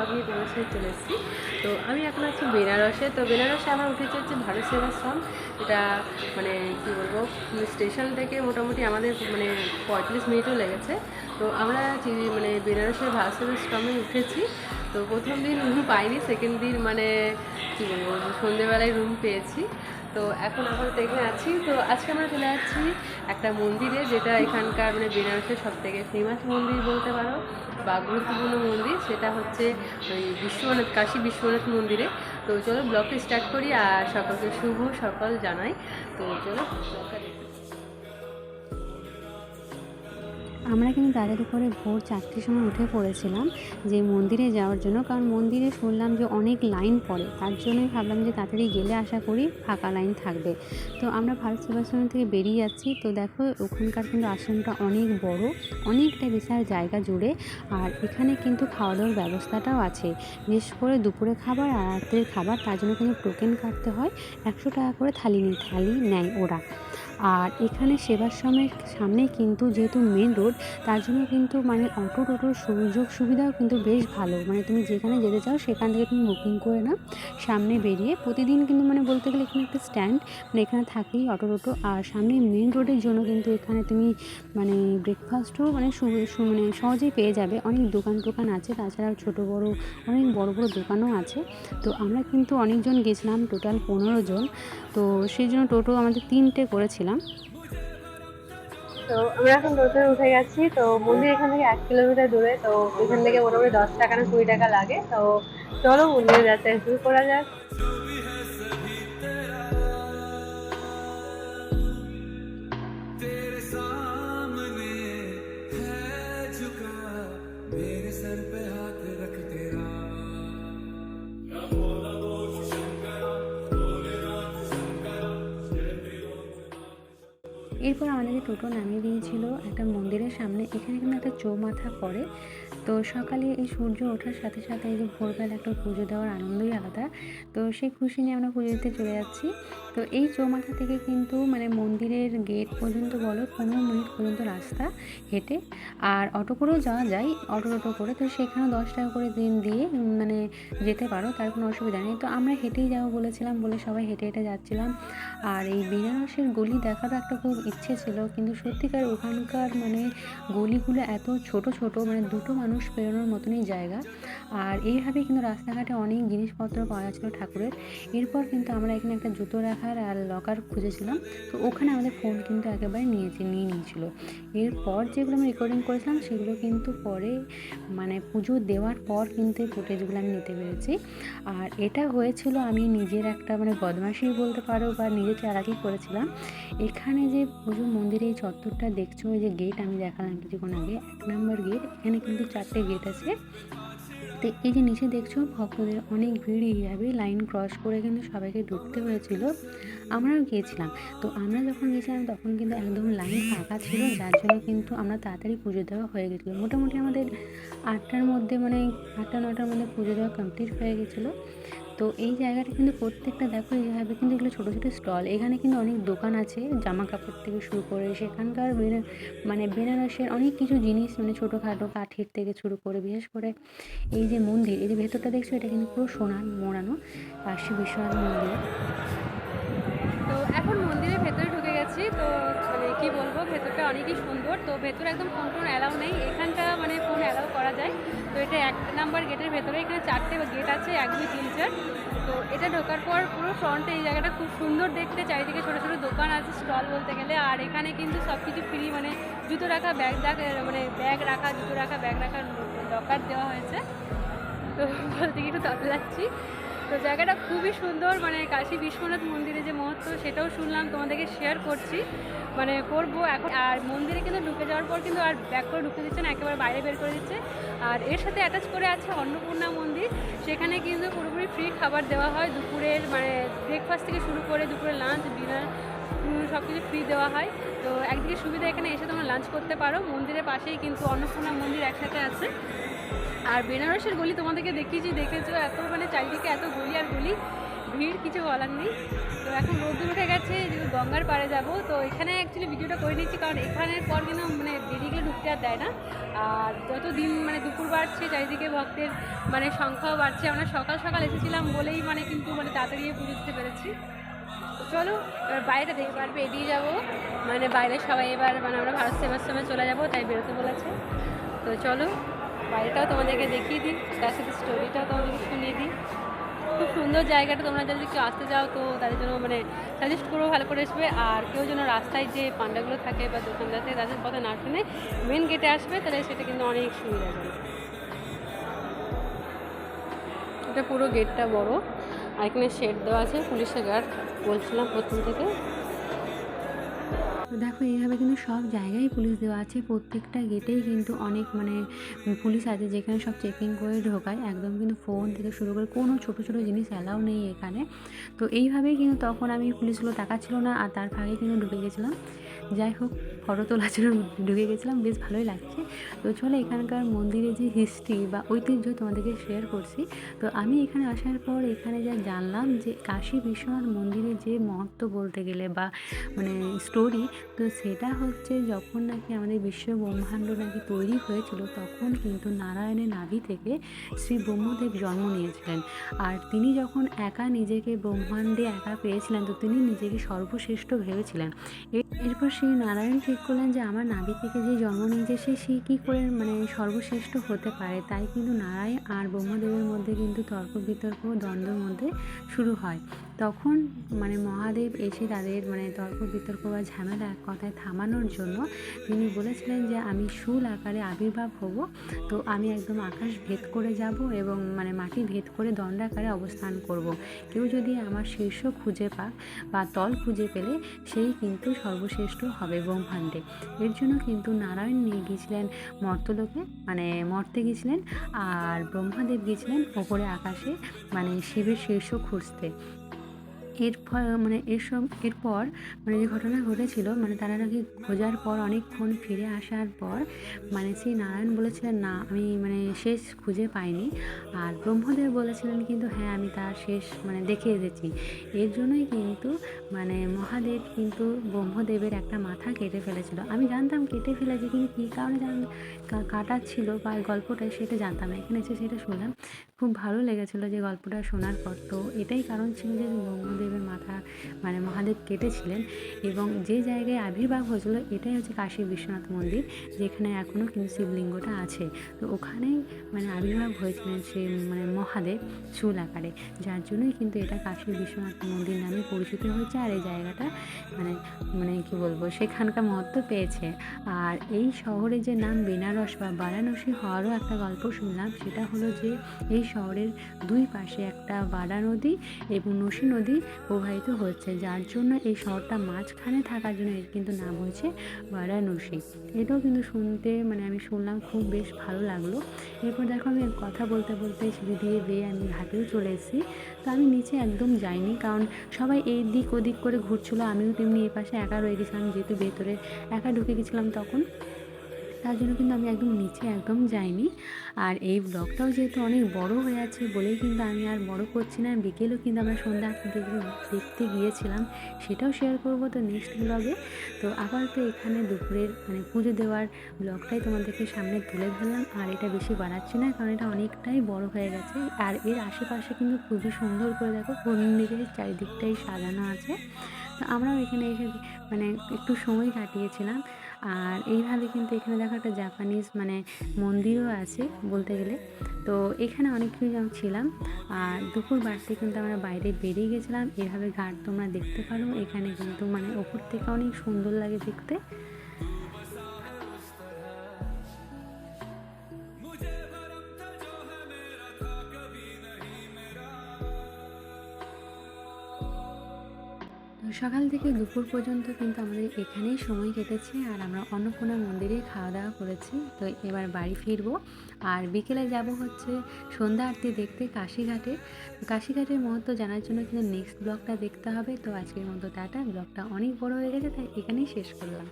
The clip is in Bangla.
ব্লগ নিয়ে তোমার সাথে চলে এসেছি। তো আমি এখন আছি বেনারসে। তো বেনারসে আমার উঠেছে হচ্ছে ভারত সেবাশ্রম এটা মানে কী বলব স্টেশন থেকে মোটামুটি আমাদের মানে পঁয়ত্রিশ মিনিটও লেগেছে। তো আমরা মানে বেনারসের ভারত সেবাশ্রমে উঠেছি। তো প্রথম দিন পাইনি সেকেন্ড দিন মানে কী বলব সন্ধেবেলায় রুম পেয়েছি। তো এখন আপাতত এখানে আছি। তো আজকে আমরা চলে যাচ্ছি একটা মন্দিরে, যেটা এখানকার মানে বেনারসের সব থেকে ফেমাস মন্দির বলতে পারো বা গুরুত্বপূর্ণ মন্দির। সেটা হচ্ছে ওই বিশ্বনাথ, কাশী বিশ্বনাথ মন্দিরে। তো চলো ব্লগটা স্টার্ট করি আর সকলকে শুভ সকল জানাই। তো চলো ব্লগটা আমরা কিন্তু তাড়াতাড়ি করে ভোর চারটের সময় উঠে পড়েছিলাম যে মন্দিরে যাওয়ার জন্য, কারণ মন্দিরে শুনলাম যে অনেক লাইন পড়ে, তার জন্যই ভাবলাম যে তাড়াতাড়ি গেলে আশা করি ফাঁকা লাইন থাকবে। তো আমরা ভারত সেবাশ্রম থেকে বেরিয়ে যাচ্ছি। তো দেখো, ওখানকার কিন্তু আশ্রমটা অনেক বড়, অনেকটা বিশাল জায়গা জুড়ে, আর এখানে কিন্তু খাওয়া দাওয়ার ব্যবস্থাটাও আছে। বিশেষ করে দুপুরে খাবার আর রাত্রের খাবার, তার জন্য কিন্তু টোকেন কাটতে হয়। একশো টাকা করে থালি নিই থালি নেয় ওরা। আর এখানে সেবার সেবাশ্রমের সামনে কিন্তু যেহেতু মেন রোড তার জন্য কিন্তু মানে অটো টোটোর সুযোগ সুবিধাও কিন্তু বেশ ভালো। মানে তুমি যেখানে যেতে চাও সেখান থেকে তুমি বুকিং করে নাও, সামনে বেরিয়ে। প্রতিদিন কিন্তু মানে বলতে গেলে এখানে একটা স্ট্যান্ড মানে এখানে থাকেই অটো টোটো আর সামনে মেন রোডের জন্য কিন্তু এখানে তুমি মানে ব্রেকফাস্টও মানে মানে সহজেই পেয়ে যাবে। অনেক দোকান, টোকান আছে, তাছাড়াও ছোটো, বড়, অনেক বড় বড় দোকানও আছে। তো আমরা কিন্তু অনেকজন গেছিলাম টোটাল পনেরো জন। তো সেই জন্য টোটো আমাদের তিনটে করেছিলাম। তো আমরা এখন টোটোতে উঠে গেছি, তো মন্দির এখান থেকে এক কিলোমিটার দূরে, তো এখান থেকে মোটামুটি দশ টাকা না কুড়ি টাকা লাগে। তো চলো মন্দিরে যাতে শুরু করা যাক। টোটো নামিয়ে দিয়েছিল একটা মন্দিরের সামনে। এখানে কিন্তু একটা চৌমাথা পড়ে। তো সকালে এই সূর্য ওঠার সাথে সাথে এই যে ভোরবেলা একটা পুজো দেওয়ার আনন্দই আলাদা। তো সেই খুশি নিয়ে আমরা পুজো দিতে চলে যাচ্ছি। তো এই চৌমাথা থেকে কিন্তু মানে মন্দিরের গেট পর্যন্ত বলো, পনেরো মিনিট পর্যন্ত রাস্তা হেঁটে। আর অটো করেও যাওয়া যায়, অটো টোটো করে। তো সেখানে দশ টাকা করে দিন দিয়ে মানে যেতে পারো, তার কোনো অসুবিধা নেই। তো আমরা হেঁটেই যাব বলেছিলাম, বলে সবাই হেঁটে হেঁটে যাচ্ছিলাম। আর এই বেনারসের গলি দেখারও একটা খুব ইচ্ছে ছিল কিন্তু সত্যিকার ওখানকার মানে গলিগুলো এত ছোট ছোট মানে দুটো মানুষ পেরোনোর মতনই জায়গা। আর এইভাবে কিন্তু রাস্তাঘাটে অনেক জিনিসপত্র পাওয়া যাচ্ছিল ঠাকুরের। এরপর কিন্তু আমরা এখানে একটা জুতো রাখার আর লকার খুঁজেছিলাম। তো ওখানে আমাদের ফোন কিন্তু একেবারে নিয়েছে নিয়ে নিয়েছিল। এরপর যেগুলো আমি রেকর্ডিং করেছিলাম, সেগুলো কিন্তু পরে মানে পুজো দেওয়ার পর কিন্তু ফুটেজগুলো আমি নিতে পেরেছি। আর এটা হয়েছিল আমি নিজের একটা মানে বদমাশি বলতে পারো বা নিজে চালাকি করেছিলাম। এখানে যে পুজো মন্দিরে এই চত্বরটা দেখছ, ওই যে গেট আমি দেখালাম কিছুক্ষণ আগে, এক নম্বর গেট এখানে কিন্তু চারটে গেট আছে। তো এই যে নিচে দেখছ, ভক্তদের অনেক ভিড় এইভাবে লাইন ক্রস করে কিন্তু সবাইকে ঢুকতে হয়েছিল। আমরাও গিয়েছিলাম। তো আমরা যখন গেছিলাম তখন কিন্তু একদম লাইন ফাঁকা ছিল, যার জন্য কিন্তু আমরা তাড়াতাড়ি পুজো দেওয়া হয়ে গেছিল মোটামুটি আমাদের আটটার মধ্যে মানে আটটা, নটার মধ্যে পুজো দেওয়া কমপ্লিট হয়ে গেছিল তো এই জায়গাটা কিন্তু প্রত্যেকটা, দেখো এইভাবে কিন্তু এগুলো ছোটো ছোটো স্টল। এখানে কিন্তু অনেক দোকান আছে জামা কাপড় থেকে শুরু করে, সেখানকার মানে বেনারসের অনেক কিছু জিনিস মানে ছোটোখাটো কাঠের থেকে শুরু করে, বিশেষ করে এই যে মন্দির, এই যে ভেতরটা দেখছ, এটা কিন্তু পুরো সোনার মোড়ানো কাশী বিশ্বনাথ মন্দির। তো এখন মন্দিরের ভেতরে ঢুকে গেছি, তো কি বলব, ভেতরটা অনেকই সুন্দর। তো ভেতরে একদম ফোন টোন অ্যালাউ নেই। এখানটা মানে ফোন অ্যালাউ করা যায়। তো এটা এক নাম্বার গেটের ভেতরে এখানে চারটে গেট আছে এক দুই তিন চার। তো এটা ঢোকার পর পুরো ফ্রন্টে এই জায়গাটা খুব সুন্দর দেখতে। চারিদিকে ছোটো ছোটো দোকান আছে স্টল বলতে গেলে। আর এখানে কিন্তু সব কিছু ফ্রি মানে জুতো রাখা ব্যাগ মানে ব্যাগ রাখা, জুতো রাখা ব্যাগ রাখার লকার দেওয়া হয়েছে। তো বলতে গিয়ে একটু ততলাচ্ছি। তো জায়গাটা খুবই সুন্দর মানে কাশী বিশ্বনাথ মন্দিরে যে মহত্ব সেটাও শুনলাম, তোমাদেরকে শেয়ার করছি। মানে করব এখন, আর মন্দিরে কিন্তু ঢুকে যাওয়ার পর কিন্তু আর ব্যাক করে ঢুকে দিচ্ছে না, একেবারে বাইরে বের করে দিচ্ছে। আর এর সাথে অ্যাটাচ করে আছে অন্নপূর্ণা মন্দির, সেখানে কিন্তু পুরোপুরি ফ্রি খাবার দেওয়া হয় দুপুরের মানে ব্রেকফাস্ট থেকে শুরু করে দুপুরে লাঞ্চ ডিনার সব কিছু ফ্রি দেওয়া হয়। তো একদিকে সুবিধা এখানে এসে তোমরা লাঞ্চ করতে পারো। মন্দিরের পাশেই কিন্তু অন্নপূর্ণা মন্দির একসাথে আছে। আর বেনারসের গলি তোমাদেরকে দেখিয়েছি, দেখেছ? এত মানে চারিদিকে এত গলি আর গলি। ভিড় কিছু বলার নেই। তো এখন রোদ্দুর উঠে গেছে যে গঙ্গার পাড়ে যাব। তো এখানে অ্যাকচুয়ালি ভিডিওটা করে নিচ্ছি, কারণ এখানের পর কিন্তু মানে বেরিয়ে গেলে ঢুকতে আর দেয় না। আর যত দিন মানে দুপুর বাড়ছে, চারিদিকে ভক্তের মানে সংখ্যাও বাড়ছে, আমরা সকাল সকাল এসেছিলাম বলেই মানে কিন্তু মানে তাড়াতাড়ি পুজো দিতে পেরেছি। চলো, এবার বাইরে দেখি এবার বেরিয়ে যাব। মানে বাইরে সবাই এবার মানে আমরা ভারত সেবাশ্রমে চলে যাব, তাই বেরোতে বলেছে। তো চলো, বাইরেটাও তোমাদেরকে দেখিয়ে দিই, তার সাথে স্টোরিটাও তোমাদেরকে শুনিয়ে দিই। খুব সুন্দর জায়গাটা, তোমরা যদি কেউ আসতে যাও তো তাদের জন্য মানে সাজেস্ট করব ভালো করে আসবে। আর কেউ যেন রাস্তায় যে পান্ডাগুলো থাকে বা দোকানদার থাকে তাদের কথা না শুনে মেন গেটে আসবে, তাহলে সেটা কিন্তু অনেক সুবিধা হবে। এটা পুরো গেটটা বড়। আর এখানে শেড দেওয়া আছে, পুলিশের গার্ড বলছিলাম প্রথম থেকে। তো দেখো, এইভাবে কিন্তু সব জায়গায় পুলিশ দেওয়া আছে। প্রত্যেকটা গেটেই কিন্তু অনেক মানে পুলিশ আছে, যেখানে সব চেকিং করে ঢোকায়। একদম কিন্তু ফোন থেকে শুরু করে কোনো ছোটো ছোটো জিনিস অ্যালাউ নেই এখানে। তো এইভাবেই কিন্তু তখন আমি পুলিশগুলো তাকাচ্ছিল না, আর তার ফাঁকে কিন্তু ঢুকে গেছিলাম। যাই হোক, ফটো তোলার জন্য ঢুকে গেছিলাম, বেশ ভালোই লাগছে। তো চলে এখানকার মন্দিরের যে হিস্ট্রি বা ঐতিহ্য তোমাদেরকে শেয়ার করছি। তো আমি এখানে আসার পর এখানে যা জানলাম যে কাশী বিশ্বনাথ মন্দিরের যে মহত্ব বলতে গেলে বা মানে স্টোরি তো সেটা হচ্ছে যখন নাকি আমাদের বিশ্ব ব্রহ্মাণ্ড নাকি তৈরি হয়েছিল, তখন কিন্তু নারায়ণের নাভি থেকে শ্রী ব্রহ্মদেব জন্ম নিয়েছিলেন। আর তিনি যখন একা নিজেকে ব্রহ্মাণ্ডে একা পেয়েছিলেন, তো তিনি নিজেকে সর্বশ্রেষ্ঠ ভেবেছিলেন। এরপর সেই নারায়ণ ঠিক করলেন যে আমার নাভি থেকে যে জন্ম নিয়েছে সে সে কী করে মানে সর্বশ্রেষ্ঠ হতে পারে? তাই কিন্তু নারায়ণ আর ব্রহ্মদেবের মধ্যে কিন্তু তর্ক বিতর্ক দ্বন্দ্বের মধ্যে শুরু হয়। তখন মানে মহাদেব এসে তাদের মানে তর্ক বিতর্ক বা ঝামেলা কথায় থামানোর জন্য তিনি বলেছিলেন যে, আমি শুল আকারে আবির্ভাব হব। তো আমি একদম আকাশ ভেদ করে যাব এবং মানে মাটি ভেদ করে দণ্ডাকারে অবস্থান করব। কেউ যদি আমার শীর্ষ খুঁজে পাক বা তল খুঁজে পেলে সেই কিন্তু সর্বশ্রেষ্ঠ হবে ব্রহ্মাণ্ডে। এর জন্য কিন্তু নারায়ণ নিয়ে গিয়েছিলেন মর্তলোকে মানে মর্তে গিয়েছিলেন আর ব্রহ্মাদেব গিয়েছিলেন ওপরে আকাশে মানে শিবের শীর্ষ খুঁজতে। এর মানে এসব এরপর মানে যে ঘটনা ঘটেছিল মানে তারা নাকি খোঁজার পর অনেকক্ষণ ফিরে আসার পর মানে সেই নারায়ণ বলেছিলেন না, আমি মানে শেষ খুঁজে পাইনি। আর ব্রহ্মদেব বলেছিলেন কিন্তু হ্যাঁ আমি তার শেষ মানে দেখে এসেছি। এর জন্যই কিন্তু মানে মহাদেব কিন্তু ব্রহ্মদেবের একটা মাথা কেটে ফেলেছিল। আমি জানতাম কেটে ফেলেছে, কিন্তু কী কারণে জান কাটা ছিল বা গল্পটা সেটা জানতাম না। এখানে এসে সেটা শুনলাম। খুব ভালো লেগেছিলো যে গল্পটা শোনার পর। তো এটাই কারণ ছিল যে ব্রহ্মদেবের মাথা মানে মহাদেব কেটেছিলেন এবং যে জায়গায় আবির্ভাব হয়েছিল এটাই হচ্ছে কাশী বিশ্বনাথ মন্দির, যেখানে এখনও কিন্তু শিবলিঙ্গটা আছে। তো ওখানেই মানে আবির্ভাব হয়েছিলেন সে মানে মহাদেব চুল আকারে। যার জন্যই কিন্তু এটা কাশী বিশ্বনাথ মন্দির নামে পরিচিত হয়েছে আর এই জায়গাটা মানে মানে কি বলব, সেখানকার মহত্ব পেয়েছে। আর এই শহরে যে নাম বেনারস বা বারাণসী হওয়ারও একটা গল্প শুনলাম। সেটা হলো যে, এই শহরের দুই পাশে একটা বাড়া নদী এবং নসী নদী প্রবাহিত হচ্ছে, যার জন্য এই শহরটা মাঝখানে থাকার জন্য এর কিন্তু নাম হয়েছে বারাণসী। এটাও কিন্তু শুনতে মানে আমি শুনলাম, খুব বেশ ভালো লাগল। এরপর দেখো, আমি কথা বলতে বলতে সিঁড়ি দিয়ে বেয়ে আমি ঘাটেও চলে এসেছি। তো আমি নিচে একদম যাইনি, কারণ সবাই এই দিক ওদিক করে ঘুরছিল। আমিও তেমনি এই পাশে একা রয়ে গেছিলাম। যেহেতু ভেতরে একা ঢুকে গেছিলাম তখন তার জন্য কিন্তু আমি একদম নিচে একদম যাইনি। আর এই ব্লগটাও যেহেতু অনেক বড় হয়ে আছে বলেই কিন্তু আমি আর বড় করছি না। বিকেলেও কিন্তু আমরা সন্ধ্যা দেখতে দেখতে গিয়েছিলাম, সেটাও শেয়ার করব তো নেক্সট ব্লগে তো আবার তো এখানে দুপুরের মানে পুজো দেওয়ার ব্লগটাই তোমাদেরকে সামনে তুলে ধরলাম। আর এটা বেশি বাড়াচ্ছি না, কারণ এটা অনেকটাই বড় হয়ে গেছে। আর এর আশেপাশে কিন্তু খুবই সুন্দর করে দেখো মন্দিরের চারিদিকটাই সাজানো আছে। তো আমরাও এখানে এসে মানে একটু সময় কাটিয়েছিলাম। আর এইভাবে কিন্তু এখানে দেখো একটা জাপানিজ মানে মন্দিরও আছে বলতে গেলে। তো এখানে অনেক কিছু যেমন ছিলাম আর দুপুর বাড়তে কিন্তু আমরা বাইরে বেরিয়ে গেছিলাম। এভাবে ঘাট তোমরা দেখতে পারো। এখানে কিন্তু মানে ওপর থেকে অনেক সুন্দর লাগে দেখতে। সকাল থেকে দুপুর পর্যন্ত কিন্তু আমাদের এখানেই সময় কেটেছে আর আমরা অন্নপূর্ণা মন্দিরে খাওয়া দাওয়া করেছি। তো এবার বাড়ি ফিরবো। আর বিকেলে যাব হচ্ছে সন্ধ্যা আরতি দেখতে কাশীঘাটে। কাশীঘাটের মহত্ব জানার জন্য কিন্তু নেক্সট ব্লগটা দেখতে হবে। তো আজকের মতো টাটা। ব্লগটা অনেক বড় হয়ে গেছে, তাই এখানেই শেষ করলাম।